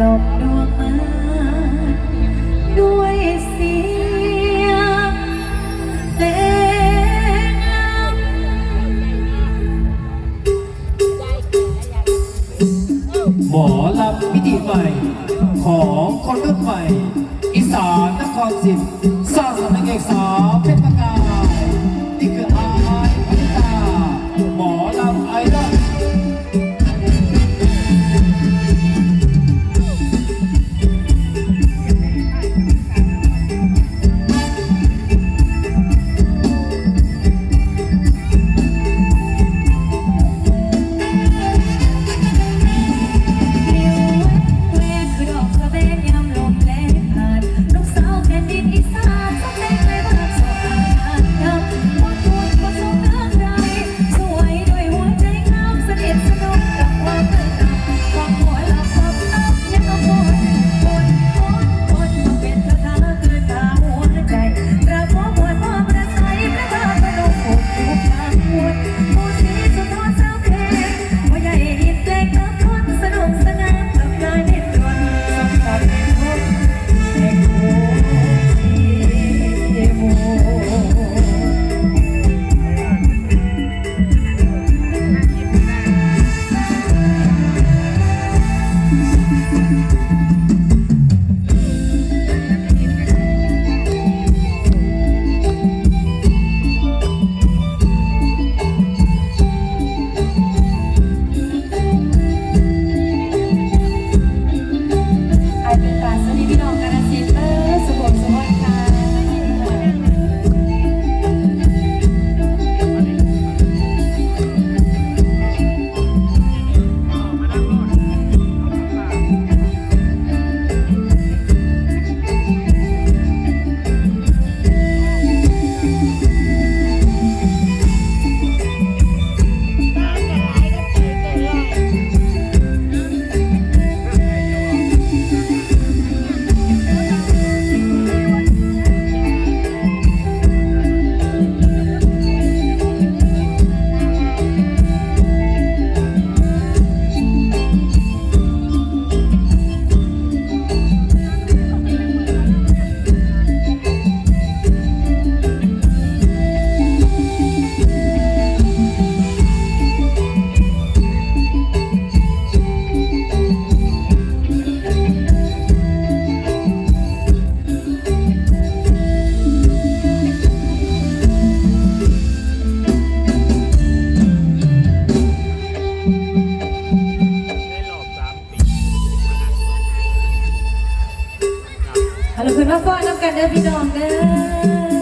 หมอลำมิติใหม่ ของคนรุ่นใหม่ อีสานนครศิลป์สร้างสรนักเอกสาว มาฟ้อนน้ำกันเด้อพี่น้องเด้อ